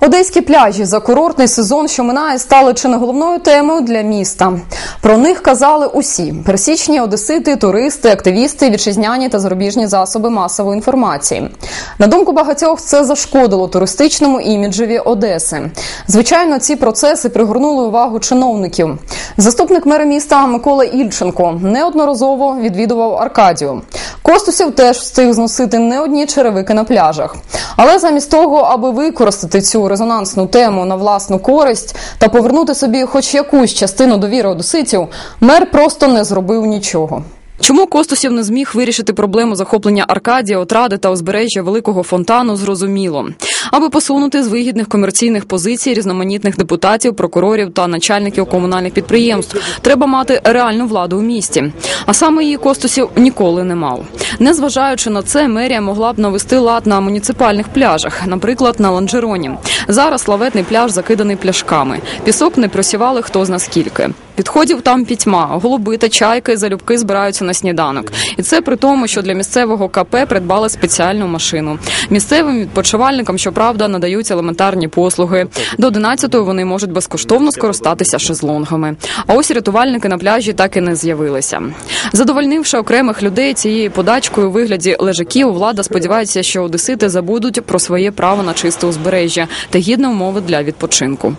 Одеські пляжі за курортний сезон, що минає, стали чи не головною темою для міста. Про них казали усі: пересічні одесити, туристи, активісти, вітчизняні та зарубіжні засоби масової інформації. На думку багатьох, це зашкодило туристичному іміджеві Одеси. Звичайно, ці процеси пригорнули увагу чиновників. Заступник мера міста Микола Ільченко неодноразово відвідував Аркадію. Костусів теж встиг зносити не одні черевики на пляжах. Але замість того, аби використати цю резонансну тему на власну користь та повернути собі хоч якусь частину довіри одеситів, мер просто не зробив нічого. Чому Костусів не зміг вирішити проблему захоплення Аркадія, Отради та узбережжя великого фонтану, зрозуміло. Аби посунути з вигідних комерційних позицій різноманітних депутатів, прокурорів та начальників комунальних підприємств, треба мати реальну владу у місті. А саме її Костусів ніколи не мав. Незважаючи на це, мерія могла б навести лад на муніципальних пляжах, наприклад, на Ланжероні. Зараз славетний пляж закиданий пляшками. Пісок не просівали хто зна скільки. Підходів там пітьма, голуби та чайки залюбки збираються на сніданок. І це при тому, що для місцевого КП придбали спеціальну машину. Місцевим відпочивальникам, щоправда, надають елементарні послуги. До 11-ї вони можуть безкоштовно скористатися шезлонгами. А ось рятувальники на пляжі так і не з'явилися. Задовольнивши окремих людей цією подачкою у вигляді лежаків, влада сподівається, що одесити забудуть про своє право на чисте узбережжя та гідні умови для відпочинку.